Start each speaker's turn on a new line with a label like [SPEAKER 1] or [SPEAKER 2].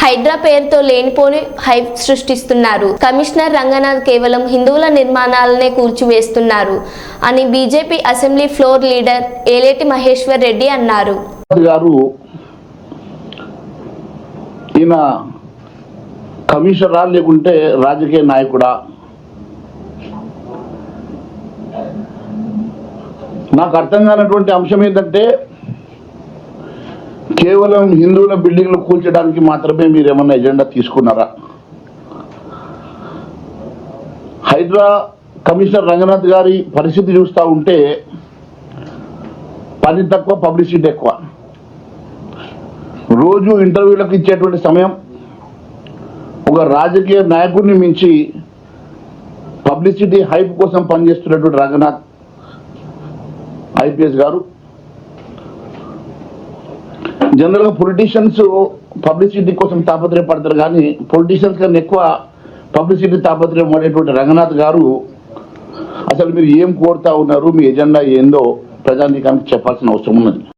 [SPEAKER 1] హైడ్రా పేరుతో లేనిపోని హైప్ సృష్టిస్తున్నారు. కమిషనర్ రంగనాథ్ కేవలం హిందువుల నిర్మాణాలనే కూర్చివేస్తున్నారు అని BJP assembly floor leader Aleti Maheshwar Reddy అన్నారు.
[SPEAKER 2] గారు ఈయన కమిషనరా లేకుంటే రాజకీయ నాయకుడా? నాకు అర్థం కానటువంటి అంశం ఏంటంటే కేవలం హిందువుల బిల్డింగ్లు కూల్చడానికి మాత్రమే మీరు ఏమన్నా ఎజెండా తీసుకున్నారా? హైదరా కమిషనర్ రంగనాథ్ గారి పరిస్థితి చూస్తూ ఉంటే పని తక్కువ పబ్లిసిటీ ఎక్కువ. రోజు ఇంటర్వ్యూలకు ఇచ్చేటువంటి సమయం ఒక రాజకీయ నాయకుడిని మించి పబ్లిసిటీ హైప్ కోసం పనిచేస్తున్నటువంటి రంగనాథ్ ఐపీఎస్ గారు జనరల్గా పొలిటీషియన్స్ పబ్లిసిటీ కోసం తాపత్రయపడతారు కానీ పొలిటీషియన్స్ కన్నా ఎక్కువ పబ్లిసిటీ తాపత్రయం పడేటువంటి రంగనాథ్ గారు అసలు మీరు ఏం కోరుతా ఉన్నారు మీ ఎజెండా ఏందో ప్రజానీకానికి చెప్పాల్సిన అవసరం ఉన్నది.